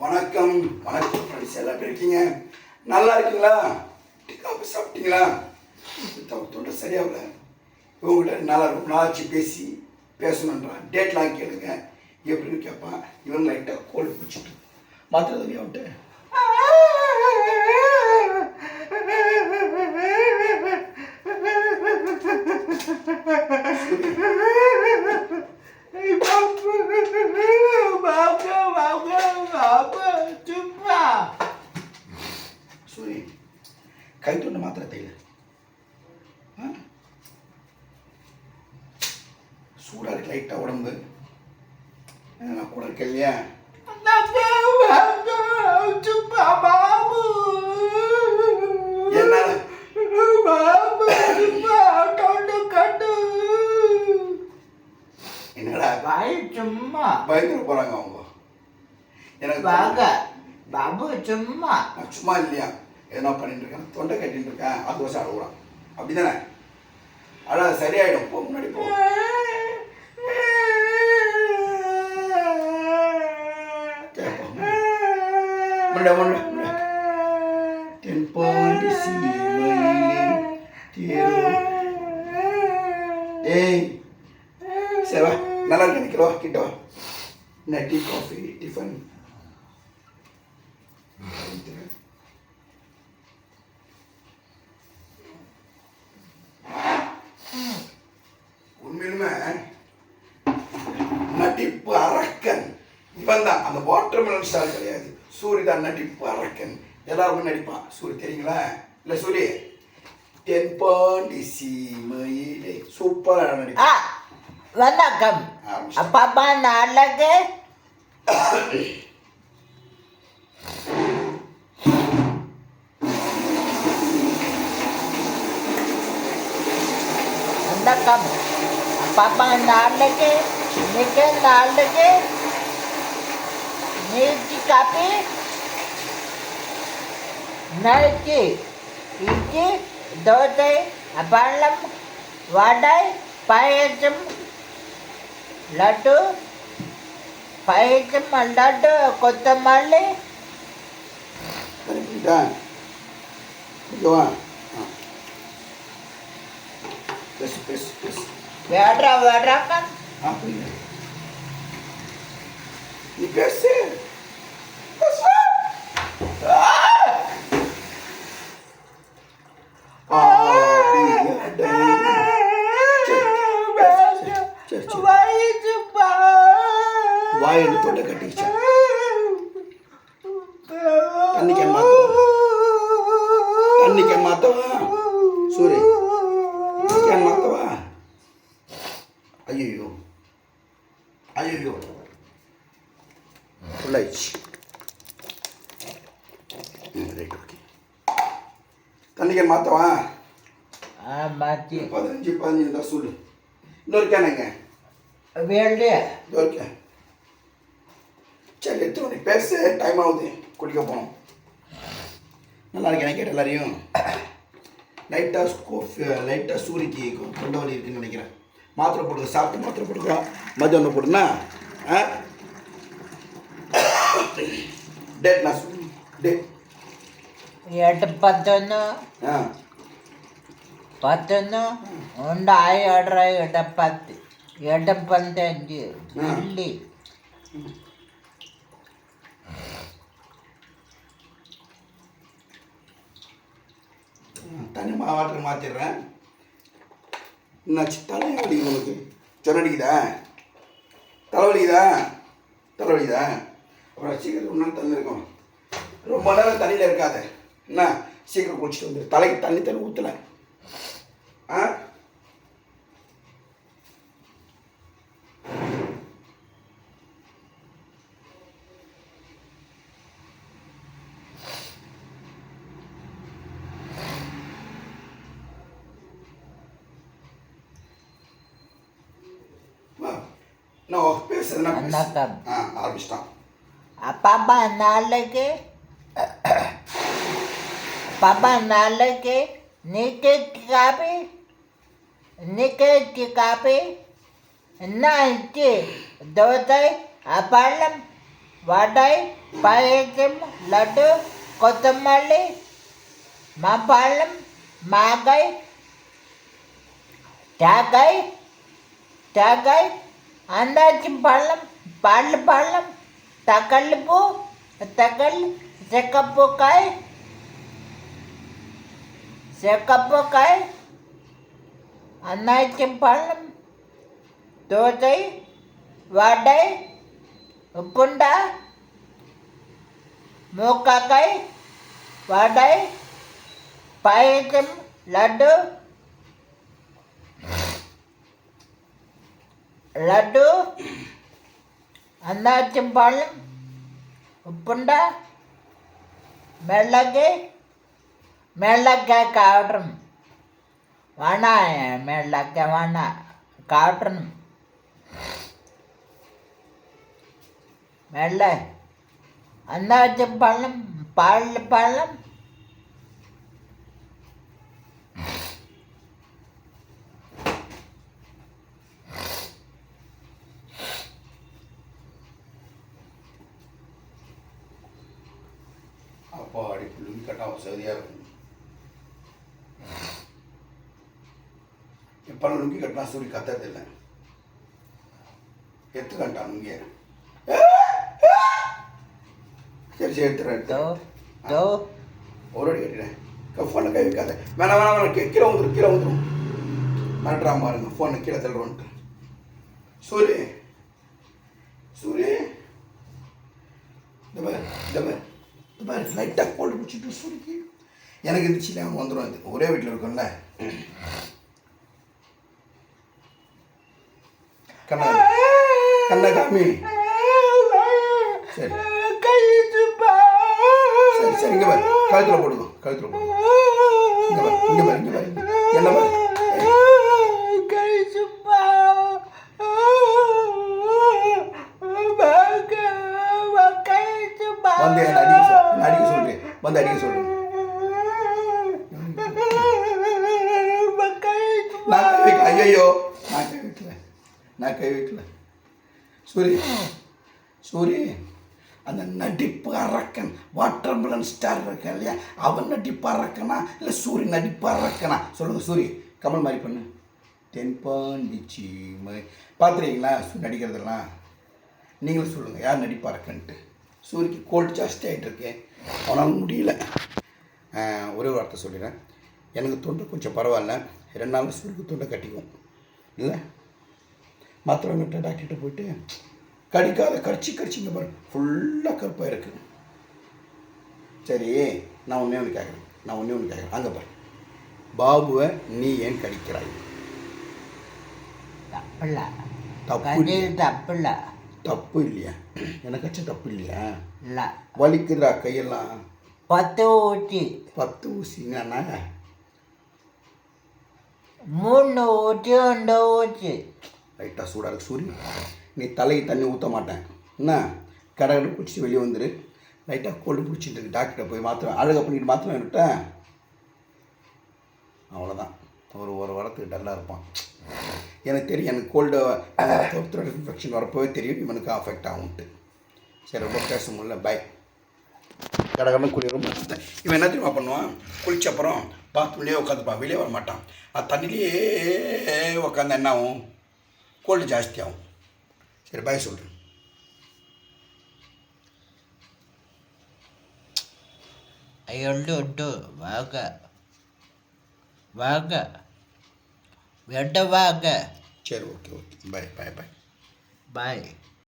வணக்கம் வணக்கம் ஃப்ரெண்ட்ஸ் எல்லாம் எப்படி இருக்கீங்க? நல்லா இருக்கீங்களா? டீ காஃபி சாப்பிட்டீங்களா? தொண்டை சரியாகல. இவங்ககிட்ட நல்லா ரொம்ப நாளாச்சு பேசி பேசணுன்றான் டேட்லாம் கேளுங்க. எப்படின்னு கேட்பான். இவன் லைட்டாக கோல்டு பிடிச்சிட்டு மாத்திரை தண்ணி அவன்ட்டு சூரி கை தொண்டை மாத்திர தைல சூடாக இருக்கு லைட்டாக உடம்பு. நான் கூட இருக்கேன் இல்லையா? வாங்க. பாபு சும்மா. நான் சும்மா இல்லையா? எதனா பண்ணிட்டு இருக்கேன். தொண்டை கட்டிட்டு இருக்கேன். அது வருஷம் அழுகுறான் அப்படிதானே? அழ சரியாயிடும். போ முன்னாடி போ. கேட்போம் தென்பாண்டி ஏய் சரி வா. நல்லா இருக்கு நிற்கிறவா கிட்ட வா. Tea coffee tiffin. உண்மையிலுமே நடிப்பு அரக்கன். இவன் தான். அந்த வாட்டர்மெலன் ஸ்டார் கிடையாது. சூரி தான் நடிப்பு அரக்கன். எல்லாருமே நடிப்பான் சூரி தெரியுங்களா? இல்லை சூரி தென்பாண்டி சீமையிலே. சூப்பராக நடிப்பான் வணக்கம். அப்பா நாளைக்கு Papang naleke, neke naleke, neji kapi, nalke, inki, dodai, abalam, vadai, payajam, laddu పైకి లడ్డు కొత్త మళ్ళీ Go on. Ah. Press, press, press. Wadra, wadra kan? Apa ini? Ah! Ah, iya, ini. Besi. Kan nikah matoh, kan nikah matoh, ah. suri, kan matoh. ஐயோ ஐயோ ஃபுல்லாயிடுச்சு right okay தண்ணிக்கன் மாற்றவா பதினஞ்சு பதினஞ்சு இருந்தால் சொல்லு இன்னொரு கேனுங்க வேண்டிய இன்னொரு கேன் சரி எடுத்து மணி பெருசு டைம் ஆகுது குளிக்க போகணும் நல்லா இருக்கு கேட்ட எல்லாரையும் லைட்டாக லைட்டாக சூரிக்கு தொண்டை வலி இருக்குன்னு நினைக்கிறேன் மாத்திரை போட்டுக்க சாப்பிட்டு மாத்திரை போட்டுக்க மதியானம் போட்டுனா டேட் நான் டேட் எட்டு பத்தொன்று പത്തൊന്ന് ഉണ്ടായി ഓർഡർ ഇടപ്പത്ത് ഇടപ്പത്തഞ്ച് വെള്ളി தனி மாவாட்டர் மாற்றிடுறேன் என்னாச்சு? தலை வலிக்குது உனக்கு ஜொரம் அடிக்குதா தலை வலிக்குதா தலை அப்புறம் சீக்கிரம் ஒன்று தந்துருக்கோம் ரொம்ப நேரம் தண்ணியில் இருக்காத. என்ன? சீக்கிரம் குளிச்சுட்டு வந்துடு தலைக்கு தண்ணி தண்ணி ஊற்றலை ஆ? ഉണ്ടാക്കാം അപ്പാപ്പ നാളേക്ക് പാപ്പ നാളേക്ക് നീക്ക് കാപ്പി നീക്ക് കാപ്പി എനിക്ക് ദോശായി അപ്പഴം വടായി പായസം ലഡു കൊത്തമല്ലി മാപ്പഴം മാകായ് ചാകായ് ചാകായ് అందాచి బళ్ళం బాళ్ళ బళ్ళం తగళ్ళిపు తగళ్ళు చెక్కప్పుకాయ చెక్కప్పుకాయ అందాచి బళ్ళం దోసై వాడై ఉప్పుండ మూకాకాయ వాడై పాయసం లడ్డు லட்டு லட்டு அன்னாச்சி பழம் உப்புண்டா மிளகு மிளகாய் காட்டுறோம் வேணாம் மிளகாய் வேணாம் காட்டுறோம் மெல்ல அன்னாச்சி பழம் பால் பழம் அப்பா அடி வசதியாக இருக்கும் எப்போ லுங்கி கட்டினா சொல்லி கத்துறதில்லை எடுத்துக்கண்டான் லுங்கிய சரி சரி எடுத்துறேன் ஒரு அடி கட்டினேன் ஃபோனை கை வைக்காத. வேணாம் வேணாம் வேணாம். கீழே வந்துடும் கீழே வந்துடும் மிரட்டுறா பாருங்க ஃபோனை கீழே தள்ளுறோன்ட்டு. சூரி. சூரி. இந்த மாதிரி இந்த மாதிரி இந்த மாதிரி லைட்டாக கோல்டு பிடிச்சிட்டு சூரிக்கு எனக்கு இருந்துச்சு அவன் வந்துடும் இது ஒரே வீட்டில் இருக்கோம்ல. கண்ணா கண்ணா காமி. சரி. சரி சரி இங்கே பாரு. கழுத்தில் போடுங்க கழுத்தில் போடுங்க இங்கே பாரு இங்கே பாரு இங்கே பாரு. என்ன பாரு வந்து என்ன அடிக்க சொல் அடிக்க சொல்றேன் வந்து அடிக்க சொல்றேன் நான் கை வைக்கல. ஐயோ நான் கை வைக்கல. நான் கை வைக்கல. சூரி. சூரி. அந்த நடிப்பு அரக்கன் வாட்டர் மிலன் ஸ்டார் இருக்கா இல்லையா? அவன் நடிப்பு அரக்கனா இல்லை சூரி நடிப்பு அரக்கனா சொல்லுங்க சூரி. கமல் மாதிரி பண்ணு. தென்பாண்டி சீமை பார்த்துருக்கீங்களா? நடிக்கிறதெல்லாம்? நீங்களும் சொல்லுங்கள் யார் நடிப்பா இருக்கன்ட்டு சூரிக்கு கோல்டு ஜாஸ்தி ஆகிட்டு இருக்கேன் அவனால் முடியல. ஒரே ஒரு வார்த்தை சொல்லிடுறேன். எனக்கு தொண்டை கொஞ்சம் பரவாயில்ல. ரெண்டு நாள் சூருக்கு தொண்டை கட்டிக்கும். இல்லை? விட்ட டாக்டர்கிட்ட போயிட்டு கடிக்காத கடிச்சு கடிச்சிங்க பாரு. ஃபுல்லாக கருப்பாக இருக்கு. சரி நான் ஒன்றே ஒன்று கேட்குறேன் நான் ஒன்றே ஒன்று கேட்குறேன் அங்கே பாரு. பாபுவை நீ ஏன் கடிக்கிறாய்? தப்பு இல்லையா? தப்பில்ல. தப்பு இல்லையா எனக்காச்சும் தப்பு இல்லையா இல்லை. வலிக்குதுடா கையெல்லாம். பத்து ஊற்றி பத்து ஊசிங்கன்னா மூணு ஊற்றி ரெண்டு ஊற்றி லைட்டாக சூடாக இருக்கு சூரிய நீ தலைக்கு தண்ணி ஊற்ற மாட்டேன். என்ன? கடை குடிச்சு வெளியே வந்துரு. லைட்டாக கோல்டு பிடிச்சிட்டு இருக்கு டாக்டரை போய் மாத்திரம் அழுக பண்ணிட்டு மாத்திரம் விட்டேன் அவ்வளோதான் ஒரு ஒரு வாரத்துக்கு டல்லாக இருப்பான். எனக்கு தெரியும் எனக்கு கோல்டு த்ரோட் இன்ஃபெக்ஷன் வரப்போவே தெரியும். இவனுக்கு அஃபெக்ட் ஆகும்ட்டு. சரி ரொம்ப பேச முடியல. பை கடகடன்னு குளிரும் இவன் என்ன தெரியுமா பண்ணுவான்? குளிச்ச அப்புறம் பாத்ரூம்லேயே உட்காந்துப்பான் வெளியே வர மாட்டான் அது தண்ணிலேயே உட்காந்து என்ன ஆகும்? கோல்டு ஜாஸ்தி ஆகும். சரி பாய் சொல்கிறேன் ஐயொண்டு உண்டு வாங்க. வாங்க. வெட்ட வாங்க சரி ஓகே ஓகே பாய் பாய் பாய் பாய்